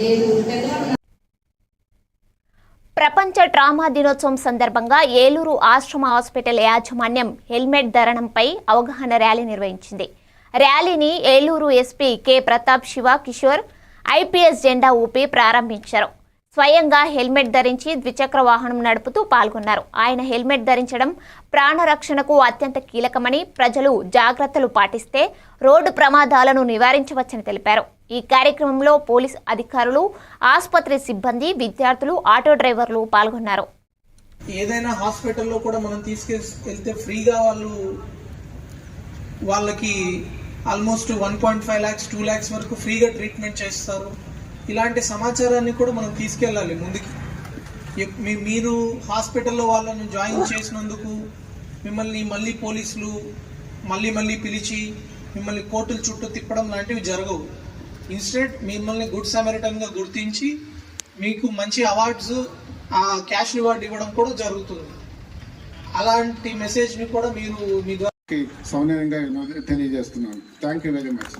లేదు. ప్రపంచ ట్రామా దినోత్సవం సందర్భంగా ఏలూరు ఆశ్రమ హాస్పిటల్ యాజమాన్యం హెల్మెట్ ధరణంపై అవగాహన ర్యాలీ నిర్వహించింది. ర్యాలీని Eluru SP K. Pratap Shiva Kishore IPS జెండా ఊపి ప్రారంభించారు. స్వయంగా హెల్మెట్ ధరించి ద్విచక్ర వాహనం నడుపుతూ పాల్గొన్నారు. ఆయన హెల్మెట్ ధరించడం ప్రాణరక్షణకు అత్యంత కీలకమని ప్రజలు జాగ్రత్తలు పాటిస్తే రోడ్డు ప్రమాదాలను నివారించవచ్చని తెలిపారు. ఈ కార్యక్రమంలో పోలీస్ అధికారులు ఆసుపత్రి సిబ్బంది విద్యార్థులు ఆటో డ్రైవర్లు పాల్గొన్నారు. ఏదైనా హాస్పిటల్లో కూడా మనం తీసుకెళ్తే ఫ్రీగా వాళ్ళు వాళ్ళకి almost one point five lakhs two lakhs వరకు ఫ్రీగా ట్రీట్మెంట్ చేస్తారు. ఇలాంటి సమాచారాన్ని కూడా మనం తీసుకెళ్ళాలి ముందుకి. మీరు హాస్పిటల్లో వాళ్ళను జాయిన్ చేసినందుకు మిమ్మల్ని మళ్ళీ పోలీసులు మళ్ళీ మళ్ళీ పిలిచి మిమ్మల్ని కోర్టుల చుట్టూ తిప్పడం లాంటివి జరగవు. ఇన్స్టెంట్ మిమ్మల్ని గుడ్ సమరిటన్గా గుర్తించి మీకు మంచి అవార్డ్స్ క్యాష్ రివార్డ్ ఇవ్వడం కూడా జరుగుతుంది. అలాంటి మెసేజ్ని కూడా మీరు మీ ద్వారా సౌమ్యంగా తెలియజేస్తున్నాను. Thank you very much.